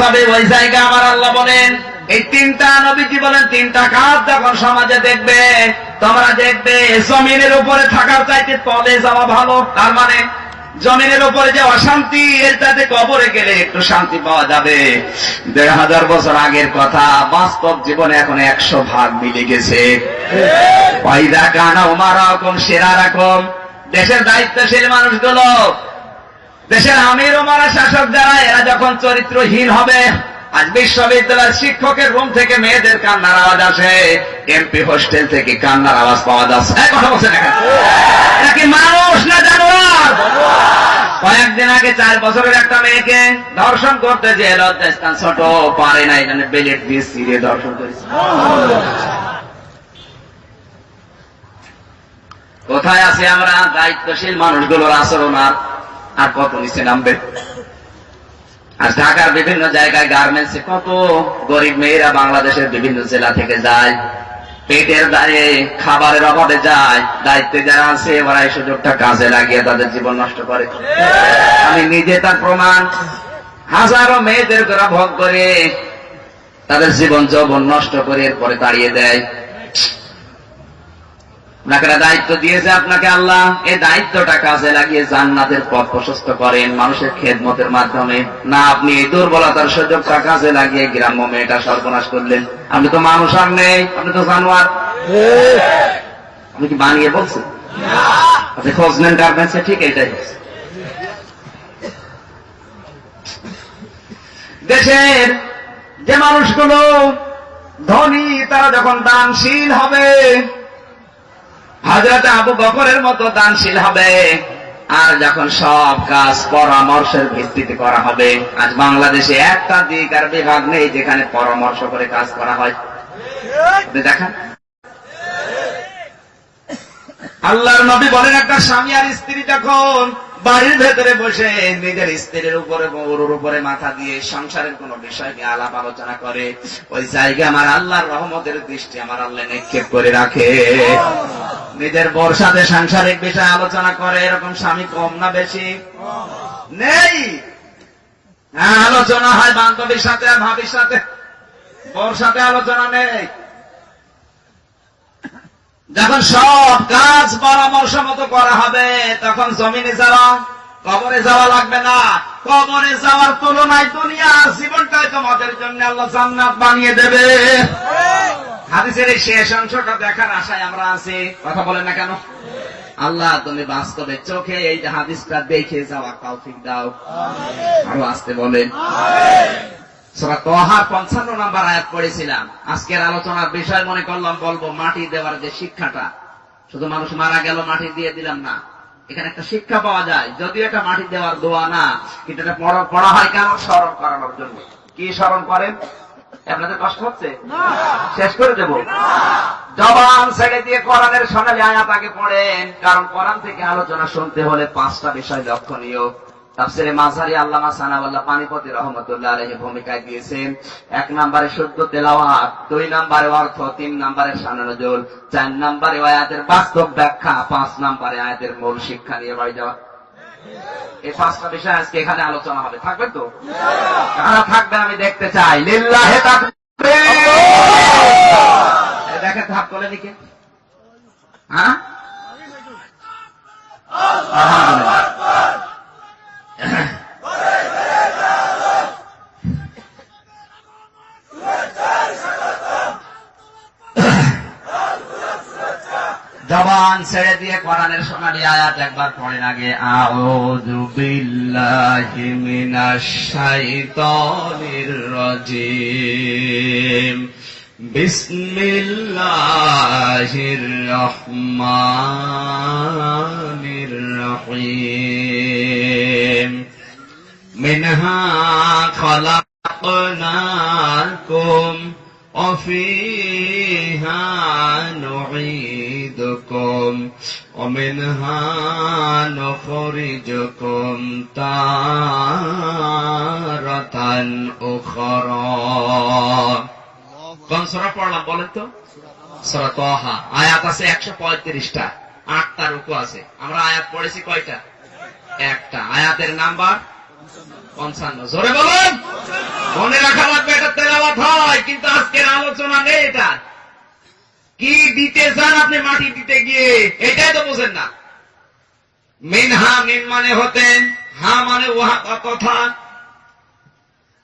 যাবে ওই জায়গা আমার আল্লাহ বলেন এই তিনটা নবীজি বলেন তিনটা কাজ যখন সমাজে দেখবে তোমরা দেখবে জমিনের উপরে থাকার চাইতে তলে যাওয়া ভালো। তার মানে জমিনের উপরে যে অশান্তি এর চাইতে কবরে গেলে একটু শান্তি পাওয়া যাবে। দেড় হাজার বছর আগের কথা বাস্তব জীবনে এখন একশো ভাগ মিলে গেছে। পয়দা কানা উমার রকম সেরা রকম। দেশের দায়িত্বশীল মানুষগুলো দেশের আমির ওমারা শাসক যারা, এরা যখন চরিত্রহীন হবে, আজ বিশ্ববিদ্যালয়ের শিক্ষকের রুম থেকে মেয়েদের কান্নার আওয়াজ আসে। এমপি হোস্টেল থেকে কান্নার আওয়াজ পাওয়া যাচ্ছে। কথা বলছে দেখা নাকি মানুষ না জানোয়ার? কয়েকদিন আগে চার বছরের একটা মেয়েকে ধর্ষণ করতে যে লজ্জাস্থান ছোট, পারে না এখানে বেলেট দিয়ে সিরিয়ে ধর্ষণ করেছে। কোথায় আছে আমরা? দায়িত্বশীল মানুষগুলোর আচরণ আর আর কত নিচে নামবে। আর ঢাকার বিভিন্ন জায়গায় গার্মেন্টসে কত গরিব মেয়েরা বাংলাদেশের বিভিন্ন জেলা থেকে যায়, পেটের দায়ে, খাবারের অভাবে যায়, দায়িত্বে যারা আছে ওরা এই সুযোগটা কাজে লাগিয়ে তাদের জীবন নষ্ট করে। আমি নিজে তার প্রমাণ, হাজারো মেয়েদের করা ভোগ করে, তাদের জীবন যৌবন নষ্ট করে এরপরে তাড়িয়ে দেয়। আপনাকে দায়িত্ব দিয়েছে আপনাকে আল্লাহ। এই দায়িত্বটা কাজে লাগিয়ে জান্নাতের পথ প্রশস্ত করেন মানুষের খেদমতের মাধ্যমে। না, আপনি এই দুর্বলতার সুযোগটা কাজে লাগিয়ে গ্রাম্য মেয়েটা সর্বনাশ করলেন। আপনি তো মানুষ আর নেই, আপনি তো জানোয়ার। আপনি কি বানিয়ে বলছেন? আপনি খোঁজ নেন গার্মেন্টসে ঠিক এটাই হচ্ছে দেশের যে মানুষগুলো ধনী, তারা যখন দানশীল হবে হাজরত আবু বকরের মতো দানশীল হবে। আর যখন সব কাজ পরামর্শের ভিত্তিতে করা হবে, আজ বাংলাদেশে একটা দিক আর বিভাগ নেই যেখানে পরামর্শ করে কাজ করা হয়। দেখা আল্লাহর নবী বলেন, একটা স্বামী আর স্ত্রী যখন বাড়ির ভেতরে বসে নিজের স্ত্রীর উপরে, বউর উপরে মাথা দিয়ে সংসারের কোন বিষয় নিয়ে আলাপ আলোচনা করে, ওই জায়গায় আমার আল্লাহর রহমতের দৃষ্টি আমার আল্লাহ নিক্ষেপ করে রাখে। নিজের বর সাথে সাংসারিক বিষয় আলোচনা করে, এরকম স্বামী কম না বেশি? নেই। হ্যাঁ আলোচনা হয় বান্ধবীর সাথে আর ভাবির সাথে। বর সাথে আলোচনা নেই। যখন সব কাজ পরামর্শ মতো করা হবে, তখন জমিনে যাওয়া, কবরে যাওয়া লাগবে না। কবরে যাওয়ার তুলনায় দুনিয়ার জীবনটাই তোমাদের জন্য আল্লাহ জান্নাত বানিয়ে দেবে। হাদিসের এই শেষ অংশটা দেখার আশায় আমরা আছি। কথা বলেন না কেন? আল্লাহ তুমি বাস্তবে চোখে এই হাদিসটা দেখে যাওয়া তৌফিক দাও। আরও আসতে বলেন। সুরা পঞ্চান্ন নাম্বার আয়াত পড়েছিলাম। আজকের আলোচনার বিষয় মনে করলাম বলব মাটি দেওয়ার যে শিক্ষাটা শুধু মানুষ মারা গেল মাটি দিয়ে দিলাম না। এখানে একটা শিক্ষা পাওয়া যায় যদিও এটা মাটি দেওয়ার দোয়া না কিন্তু এটা পড়া পড়া হয় কেন? স্মরণ করানোর জন্য। কি স্মরণ করেন? আপনাদের কষ্ট হচ্ছে? শেষ করে দেব। জবান ছেড়ে দিয়ে কোরআনের সোনালি আয়াত আগে পড়েন কারণ কোরআন থেকে আলোচনা শুনতে হলে পাঁচটা বিষয় লক্ষণীয়। তাফসিরে মাঝারি আল্লামা সানাওয়াল্লাহ পানিপতি রহমতুল্লাহ আলহী ভূমিকায় দিয়েছেন, এক নম্বরে শুদ্ধ তেলাওয়াত, দুই নম্বরে অর্থ, তিন নম্বরে সানানজল, চার নম্বরে আয়াতের বাস্তব ব্যাখ্যা, পাঁচ নম্বরে আয়াতের মূল শিক্ষা নিয়ে বাড়ি যাওয়া। এই পাঁচটা বিষয় আজকে এখানে আলোচনা হবে। থাকবে তো? কারা থাকবে, আমি দেখতে চাই। লিল্লাহে এই দেখেন থাক করে দিকে হ্যাঁ? জবান ছেড়ে দিয়ে কোরআনের সোনালি আয়াত একবার পড়েন আগে। আউযু বিল্লাহি মিনাশ শাইতানির রাজিম। বিসমিল্লাহির রহমানির রহিম। মিনহা খলাকনাকুম وفيها نعيدكم ومنها نخرجكم تارة أخرى কোন সূরা পড়লাম বলেন তো সূরা তহা আয়াত আছে একশো পঁয়ত্রিশটা আটটা রুকু আছে আমরা আয়াত পড়েছি কয়টা একটা আয়াতের নাম্বার পঞ্চান্ন। জোরে বলুন। মনে রাখা লাগবে এটা তেলাওয়াত হয়, কিন্তু আজকের আলোচনা নেই এটা। কি দিতে চান আপনি মাটি দিতে গিয়ে, এটাই তো বোঝেন না। মিনহা মিন মানে হতেন হা মানে উহা কথা।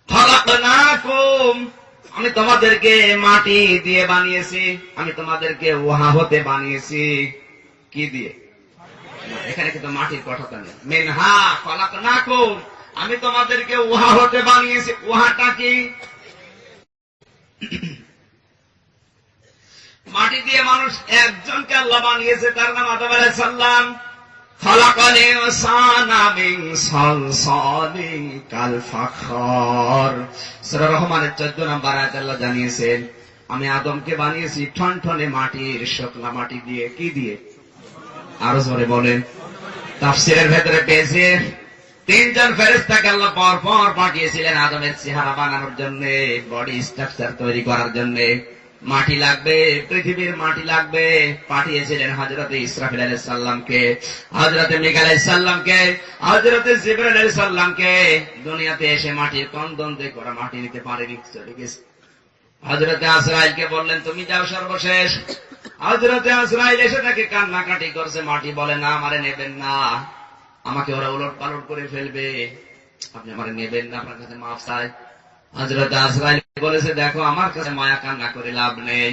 খলাকনাকুম। আমি তোমাদেরকে মাটি দিয়ে বানিয়েছি, আমি তোমাদেরকে উহা হতে বানিয়েছি। কি দিয়ে? এখানে কিন্তু মাটির কথাটা নেই। মিনহা খলাকনাকুম। আমি তোমাদেরকে উহা হতে বানিয়েছি। উহাটা কি? মাটি দিয়ে মানুষ একজনকে আল্লাহ বানিয়েছে, তার নাম আদম খলাকাল ইনসানা মিন কাল ফাখর। সূরা রহমানের 14 নম্বর আয়াত আল্লাহ জানিয়েছেন, আমি আদমকে বানিয়েছি ঠনঠনে মাটির শুকনা মাটি দিয়ে। কি দিয়ে? আরও জোরে বলেন। তাফসীরের ভেতরে পেয়েছে তিনজন ফেরেশতাকে আল্লাহ পর পর পাঠিয়েছিলেন আদমের চেহারা বানানোর জন্য বডি স্ট্রাকচার তৈরি করার জন্য। মাটি লাগবে, পৃথিবীর মাটি লাগবে, পাঠিয়েছিলেন হজরতে ইসরাফিল আলাইহিস সাল্লামকে হজরতে মিকাল সাল্লামকে হজরতে জিবরাইল আলাইহিস সাল্লামকে দুনিয়াতে এসে মাটির কন্দন দিয়ে করা মাটি নিতে পারেনি, চলে গেছে। হজরতে আসরাইলকে বললেন, তুমি যাও সর্বশেষ। হজরতে আসরাইল এসে তাকে কান্নাকাটি করছে, মাটি বলে, না, আমারে নেবেন না। আমাকে ওরা উলট পালট করে ফেলবে। আপনি আমারে নেবেন না, আপনার কাছে মাফ চাই। হজরত আসরাইল বলেছে, দেখো, আমার কাছে মায়া কান্না করে লাভ নেই।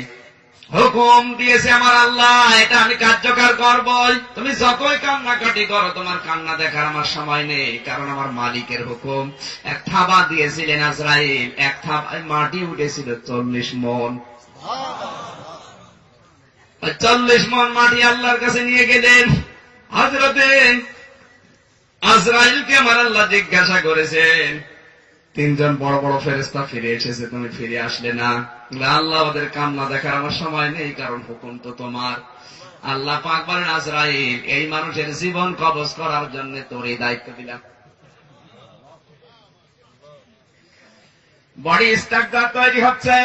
হুকুম দিয়েছে আমার আল্লাহ, এটা আমি কার্যকর করবই। তুমি যতই কান্নাকাটি করো, তোমার কান্না দেখার আমার সময় নেই, কারণ আমার মালিকের হুকুম। এক থাবা দিয়েছিলেন আজরাইল, এক থাবায় মাটি উঠেছিল চল্লিশ মন। চল্লিশ মন মাটি আল্লাহর কাছে নিয়ে গেলেন। হজরতে আজরাইলকে আমার আল্লাহ জিজ্ঞাসা করেছেন তিনজন বড় বড় ফেরেস্তা ফিরে এসেছে, তুমি ফিরে আসলে না? আল্লাহ ওদের কান্না দেখার আমার সময় নেই, কারণ হুকুম তো তোমার। আল্লাহ পাক বলেন, আজরাইল, এই মানুষের জীবন কবজ করার জন্য তোর এই দায়িত্ব দিলাম। বডি স্ট্রাকচার তৈরি হচ্ছে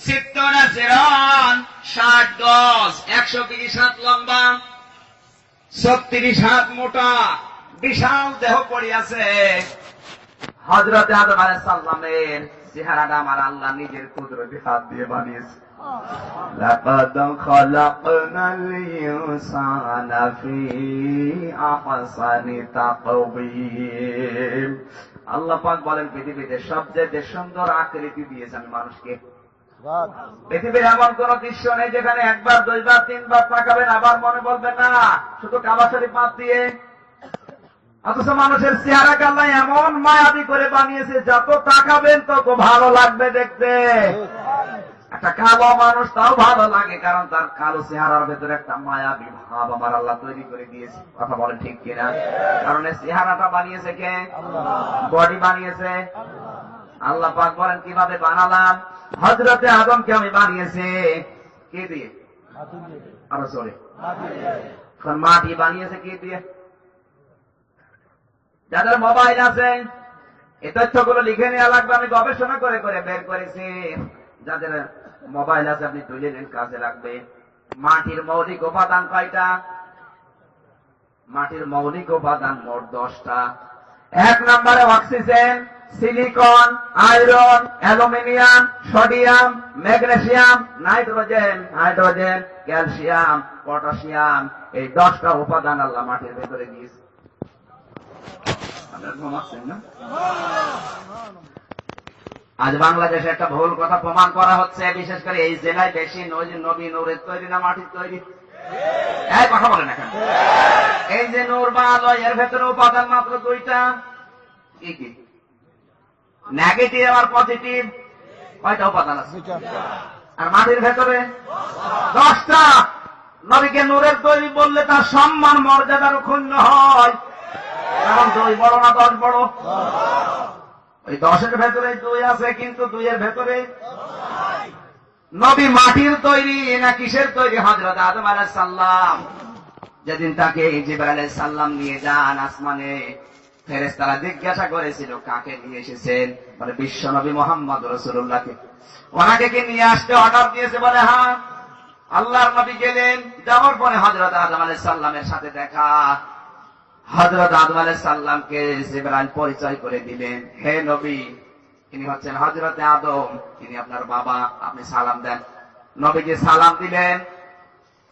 সিত্তনা জেরন, ষাট গজ, একশো তিরিশ হাত লম্বা, ছত্রিশ হাত মোটা বিশাল দেহ পড়িয়াছে হজরতে আদম আলাইহিস সালামের চেহারাটা আমার আল্লাহ নিজের কুদরতি হাত দিয়ে বানিয়েছে لقد خلقنا الإنسان في أحسن تقويم আল্লাহ পাক বলেন পৃথিবীতে সবচেয়ে সুন্দর আকৃতি দিয়েছে আমি মানুষকে পৃথিবীর এমন কোন দৃশ্য নেই যেখানে একবার দুইবার তিনবার তাকাবেন আবার মনে বলবেন না শুধু কাবাসারি পাত দিয়ে অথচ মানুষের চেহারা কাল্লা এমন মায়াবি করে বানিয়েছে যত তাকাবেন তত ভালো লাগবে দেখতে। একটা কালো মানুষ তাও ভালো লাগে কারণ তার কালো চেহারার ভেতরে একটা মায়াবী ভাব আমার আল্লাহ তৈরি করে দিয়েছে। কথা বলেন ঠিক কিনা? কারণ এই চেহারাটা বানিয়েছে কে? বডি বানিয়েছে। আল্লাহ পাক বলেন কীভাবে বানালাম? হজরতে আদমকে আমি বানিয়েছি। কে দিয়ে? আরও সরি মাটি বানিয়েছে কে দিয়ে? যাদের মোবাইল আছে এই তথ্যগুলো লিখে নেওয়া লাগবে, আমি গবেষণা করে করে বের করেছি। যাদের মোবাইল আছে, আপনি তুলে নিন কাজে লাগবে। মাটির মৌলিক উপাদান কয়টা? মাটির মৌলিক উপাদান মোট দশটা। এক নম্বরে oxygen, silicon, iron, aluminium, sodium, magnesium, nitrogen, hydrogen, calcium, potassium. এই দশটা উপাদান আল্লাহ মাটির ভেতরে দিয়েছে। আজ বাংলাদেশে একটা ভুল কথা প্রমাণ করা হচ্ছে বিশেষ করে এই জেলায় বেশি নদী নবী নূরের তৈরি না মাটির তৈরি? এই কথা বলেন এখন এই যে নূর বা আলো এর ভেতরে উপাদান মাত্র দুইটা কি কি? নেগেটিভ আর পজিটিভ কয়টা উপাদান আছে? আর মাটির ভেতরে? দশটা। নবীকে নূরের তৈরি বললে তার সম্মান মর্যাদার ক্ষুণ্ণ হয়। কারণ দুই বড় না দশ বড়? ওই দশের ভেতরে দুই আছে, কিন্তু দুইয়ের ভেতরে নবী মাটির তৈরি না কিসের তৈরি? হজরত আদম আলাহ সাল্লাম যেদিন তাকে জিবর আলাহ সাল্লাম নিয়ে যান আসমানে ফেরেস তারা জিজ্ঞাসা করেছিল, কাকে নিয়ে এসেছেন? বলে, বিশ্ব নবী মোহাম্মদ রসুল্লাহকে ওনাকে কি নিয়ে আসতে অর্ডার দিয়েছে বলে? হ্যাঁ। আল্লাহর নবী গেলেন, যাওয়ার পরে হজরত আদম আলাহ সাল্লামের সাথে দেখা। হজরত আদম আলাই সাল্লামকে জিবরাইল পরিচয় করে দিলেন। হে নবী, তিনি হচ্ছেন হজরতে আদম, তিনি আপনার বাবা, আপনি সালাম দেন। নবীজি সালাম দিলেন।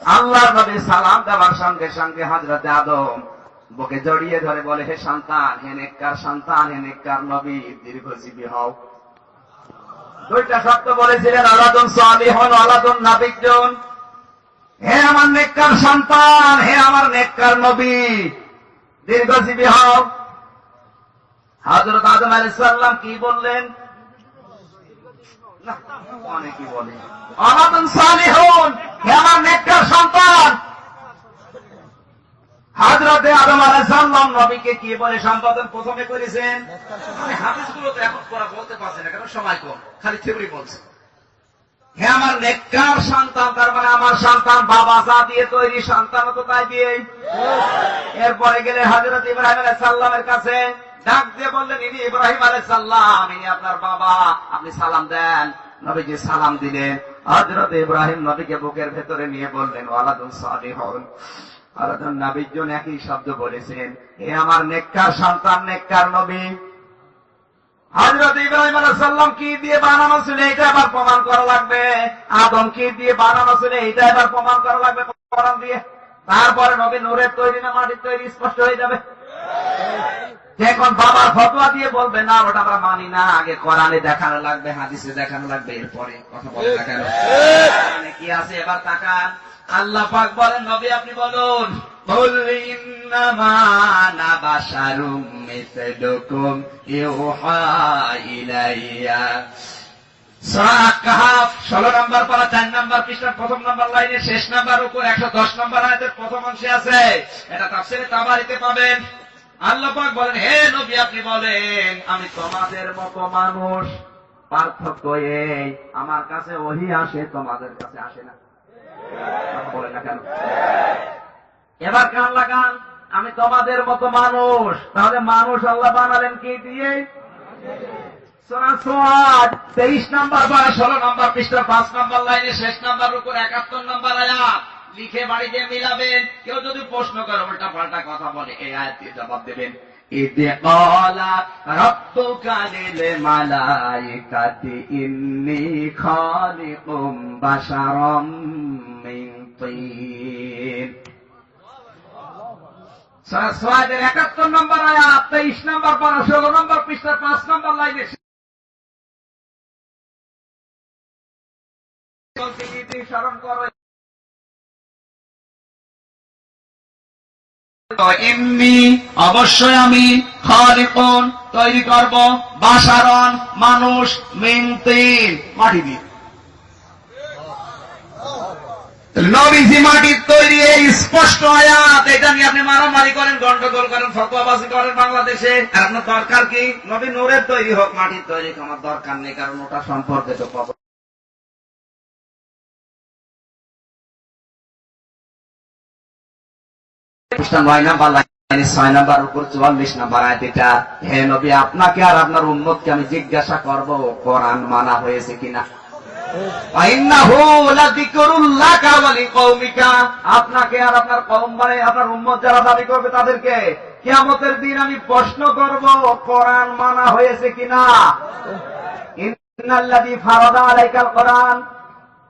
আল্লাহ নবী সালাম দেওয়ার সঙ্গে সঙ্গে হজরতে আদম বুকে জড়িয়ে ধরে বলে, হে সন্তান, হে নেককার সন্তান, হে নেককার নবী, দীর্ঘজীবী হও। দুইটা শব্দ বলেছিলেন, আলাদুন সালিহন, আলাদুন নাবিকজন হে আমার নেককার সন্তান, হে আমার নেককার নবী। দীর্ঘজীবী হও হজরত আদম আলী সাল্লাম কি বললেন? বলে? অনাদন সালিহুন, হে আমার সন্তান। হাজরতে আদম নবীকে কি বলে সম্পাদন প্রথমে করেছেন? মানে হাদিসগুলো তো এখন বলতে পারছে না কারণ সময় কম? খালি থিওরি বলছে। হে আমার নেককার সন্তান, তার মানে আমার সন্তান, বাবা যা দিয়ে তৈরি, সন্তান তো তাই দিয়ে এরপরে গেলে হজরত ইব্রাহিম আলাইহিস সাল্লামের কাছে ডাক দিয়ে বললেন, ইনি ইব্রাহিম আলাইহিস সাল্লাম ইনি আপনার বাবা, আপনি সালাম দেন। নবীজি সালাম দিলেন। হজরত ইব্রাহিম নবীকে বুকের ভেতরে নিয়ে বললেন, ওয়ালাদুন সালিহুন। আলাদুন নবীর জন্য একই শব্দ বলেছেন, হে আমার নেককার সন্তান, নেককার নবী। হজরত ইব্রাহিম আলাইহিস সাল্লাম কি দিয়ে বানানো ছিল এটা আবার প্রমাণ করা লাগবে। আদম কি দিয়ে বানানো ছিল এটা এবার প্রমাণ করা লাগবে কোরআন দিয়ে। তারপরে নবী নূরের তৈরি না মাটির তৈরি স্পষ্ট হয়ে যাবে। এখন বাবার ফতোয়া দিয়ে বলবে না ওটা আমরা মানি না আগে কোরআনে দেখানো লাগবে হাদিসে দেখানো লাগবে এরপরে কথা বলে না। কেন কি আছে? এবার তাকান। আল্লাহ পাক বলেন, নবী আপনি বলুন ষোলো নম্বর পারা, চার নম্বর কৃষ্ণ প্রথম নম্বর লাইনে, শেষ নাম্বার উপর একশো দশ নম্বর আয়াতের প্রথম অংশে আছে। এটা তাফসিরে তাবারিতে পাবেন। আল্লাহ পাক বলেন, হে নবী, আপনি বলেন, আমি তোমাদের মতো মানুষ। পার্থক্য এই, আমার কাছে ওহি আসে, তোমাদের কাছে আসে না। এবার কান লাগান, আমি তোমাদের মতো মানুষ। তাহলে মানুষ আল্লাহ বানালেন কি দিয়ে? তেইশ নম্বর বা ষোলো নম্বর পৃষ্ঠা, পাঁচ নম্বর লাইনে, শেষ নম্বর উপর, একাত্তর নম্বর আয়াত। লিখে বাড়িতে মিলাবেন, কেউ যদি প্রশ্ন করে উল্টা পাল্টা কথা বলে, এই আয়াত জবাব দেবেন। إذ قال ربك للملائكة إني خالق بشرا من طين সোয়াদের একাত্তর নম্বর আয়াত তেইশ নম্বর পারা ষোলো নম্বর পৃষ্ঠার পাঁচ নম্বর লাইনে স্মরণ করো অবশ্যই আমি খালিকুন তৈরি করব। বাসারণ মানুষ মিনতিন মাটি দিয়ে। নবীজি মাটির তৈরি এই স্পষ্ট আয়াত এটা নিয়ে আপনি মারামারি করেন গন্ডগোল করেন ফতোয়াবাজি করেন বাংলাদেশে। আপনার দরকার কি? নবী নূরের তৈরি হোক মাটির তৈরি হোক, আমার দরকার নেই কারণ ওটা সম্পর্কে তো নাম্বার ছয় নাম্বার উপর চুয়াল্লিশ নাম্বার হে নবী, আপনাকে আর আপনার আমি জিজ্ঞাসা করব, কোরআন মানা হয়েছে কিনা? আপনাকে আর আপনার মানে আপনার যারা দাবি করবে তাদেরকে কিয়ামতের দিন আমি প্রশ্ন করব, কোরআন মানা হয়েছে কিনা? ইন্নাল্লাযী ফারাদা আলাইকাল কোরআন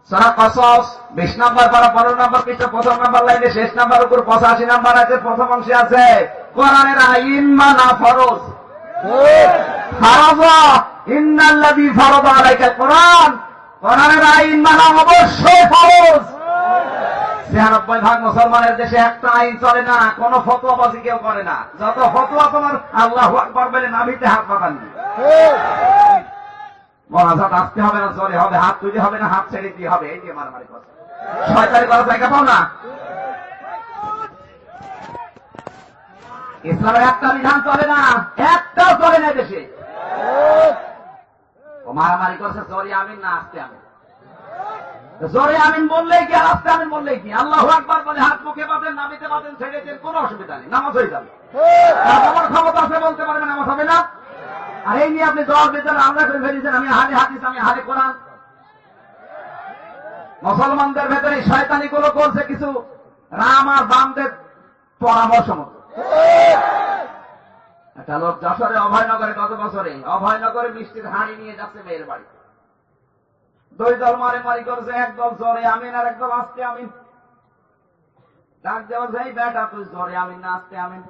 সূরা কসস 20 নম্বর পারা 15 নম্বর পৃষ্ঠা, প্রথম নম্বর লাইনে শেষ নম্বর উপর 85 নম্বর আছে, প্রথম অংশে আছে কোরআনের আইন মানা ফরজ। ফারাদা আলাইকাল কোরআন। কোরআনের আইন মানা অবশ্যই ফরজ। ছিয়ানব্বই ভাগ মুসলমানের দেশে একটা আইন চলে না, কোন ফতোয়াবাজি কেউ করে না। যত ফতোয়া তোমার, আল্লাহ আকবর বলে নামিতে হাত পাতাননি মনাজাত আসতে হবে না চলে হবে হাত তুলে হবে না হাত ছেড়ে দিয়ে হবে এই যে মারামারি করছে। শয়তানি করার জায়গা পাও না? ইসলামের একটা বিধান চলে না একটাও চলে না দেশে। ও মারামারি করছে জোরে আমিন না আসতে আমিন। জোরে আমিন বললেই কি আর আসতে আমিন বললেই কি? আল্লাহ একবার বলে হাত মুখে বাঁধেন নামিতে বাঁধেন ছেড়েছেন কোনো অসুবিধা নেই নামাজ হয়ে যাবে। আমার ক্ষমতা আছে বলতে পারবে নামাজ হবে না। আর এই নিয়ে আপনি জবাব দিতেন আমরা করে ফেলেছেন। আমি হারে হাদিস, আমি হারে কোরআন। মুসলমানদের ভেতরে শয়তানি গুলো করছে কিছু রাম আর বামদের পরামর্শ মতো। একটা লোক যশোরে অভয়নগরে কত বছরে অভয়নগরে মিষ্টির হাঁড়ি নিয়ে যাচ্ছে মেয়ের বাড়ি দুই দল মারে মারি করছে, এক দল জ্বরে আমিন আর একদল আসতে আমিন। ডাক দেওয়া যায় বেটা, তুই জ্বরে আমিন না, আসতে আমিন।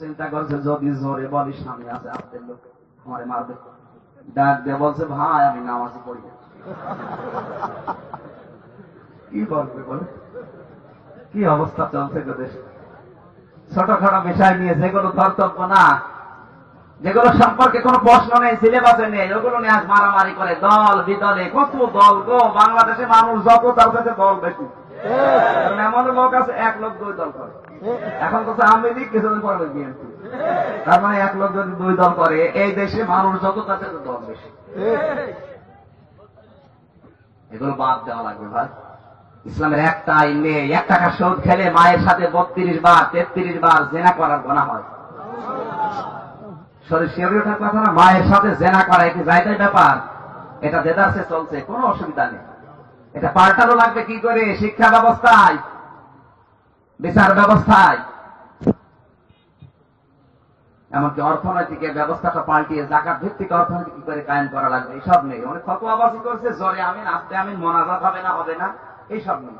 চিন্তা করছে, যদি জোরে বলিস সামনে আছে আসতে লোক। আমারে মারবে। ডাক দিয়ে বলছে, ভাই, আমি নামাজি পড়ি কি বলবে বলে? কি অবস্থা চলছে দেশে? ছোটখাটো বিষয় নিয়ে যেগুলো ধর্তব্য না, যেগুলো সম্পর্কে কোনো প্রশ্ন নেই, সিলেবাসে নেই, ওগুলো নিয়ে আজ মারামারি করে দল, বিদলে কত দল গো? বাংলাদেশে মানুষ যত তার কাছে দল বেশি কারণ এমন লোক আছে, এক লোক দুই দল করে। এখন তো আওয়ামী লীগ কিছুদিন পরে বিএনপি। তার মানে এক লোক যদি দুই দল করে, এই দেশে মানুষ যত তার কাছে দল বেশি। এগুলো বাদ দেওয়া লাগবে, ভাই। ইসলামের একটা আইন নেই, এক টাকা সুদ খেলে মায়ের সাথে বত্রিশ বার, তেত্রিশ বার জেনা করার গোনা হয়। শরীর কথা না, মায়ের সাথে জেনা করা একটি জায়গায় ব্যাপার। এটা দেদারসে চলছে, কোনো অসুবিধা নেই। এটা পাল্টানো লাগবে কি করে? শিক্ষা ব্যবস্থায়। বিচার ব্যবস্থায়। এমনকি অর্থনৈতিক ব্যবস্থাটা পাল্টিয়ে জাকাত ভিত্তিক অর্থনীতি কি করে কায়েম করা লাগবে? এইসব নেই। অনেক ফতোয়াবাজি করছে জ্বরে আমিন, আসতে আমিন, মোনাজাত হবে না হবে না। এইসব নেই।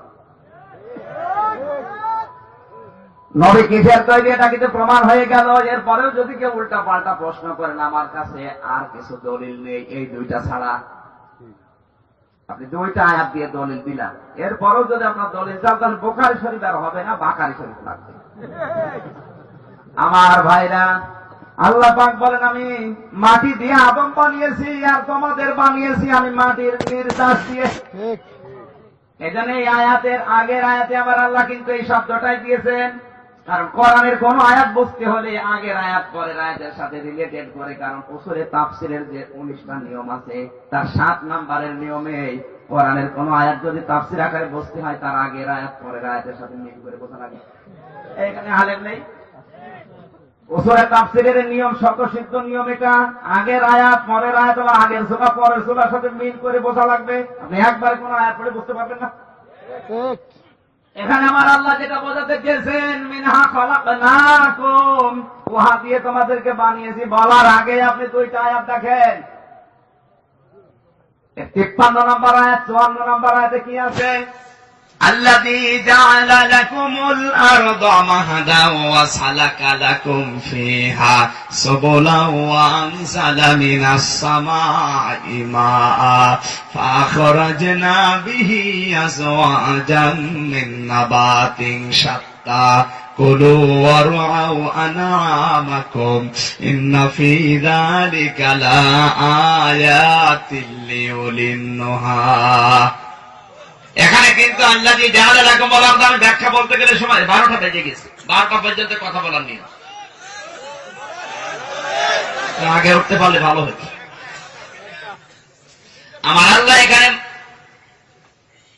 নবী কিসের তৈরি? এটা কিন্তু প্রমাণ হয়ে গেল। এরপরেও যদি কেউ উল্টা পাল্টা প্রশ্ন করেন, আমার কাছে আর কিছু দলিল নেই, এই দুইটা ছাড়া। আপনি দুইটা আয়াত দিয়ে দলিল দিলাম। এরপরেও যদি আপনার দলিল চান তাহলে বোখারি শরীফ আর হবে না বাকারি শরীফ লাগবে। আমার ভাইরা আল্লাহ পাক বলেন আমি মাটি দিয়ে আদম বানিয়েছি আর তোমাদের বানিয়েছি আমি মাটির নির্যাস দিয়ে। এখানে এই আয়াতের আগের আয়াতে আবার আল্লাহ কিন্তু এই শব্দটাই দিয়েছেন কারণ কোরআনের কোন আয়াত বুঝতে হলে আগের আয়াত পরের আয়াতের সাথে রিলেটেড করে, কারণ উসুরে তাফসিরের যে উনিশটা নিয়ম আছে, তার সাত নাম্বারের নিয়মে কোরআনের কোন আয়াত যদি তাফসির আকারে বুঝতে হয়, তার আগের আয়াত পরের আয়াতের সাথে মিল করে বোঝা লাগে। এখানে আলেম নেই? উসুরে তাফসিরের নিয়ম স্বতঃসিদ্ধ নিয়ম এটা। আগের আয়াত, পরের আয়াত আগের সোলা পরের সোলার সাথে মিল করে বোঝা লাগবে। আপনি একবার কোন আয়াত পড়ে বুঝতে পারবেন না? এখানে আমার আল্লাহ যেটা বোঝাতে গেছেন মিনহা খলাকনাকুম। উহা দিয়ে তোমাদেরকে বানিয়েছি, বলার আগে আপনি দুইটা আয়াত দেখেন। তিপ্পান্ন নম্বর আয়াত, চুয়ান্ন নম্বর আয়াতে কি আছে? الذي جعل لكم الأرض مهدا وسلك لكم فيها سبلا وأنزل من السماء ماء فأخرجنا به أزواجا من نبات شتى كلوا وارعوا أنعامكم إن في ذلك لآيات لأولي النهى এখানে কিন্তু আল্লাহ জাহাজ এরকম বলার আমি ব্যাখ্যা বলতে গেলে সময় বারোটা বেজে গেছে। বারোটা পর্যন্ত কথা বলার নিয়ে আগে উঠতে পারলে ভালো হতো। আমার আল্লাহ এখানে আল্লাহ জাহাজ কোমল আর্দ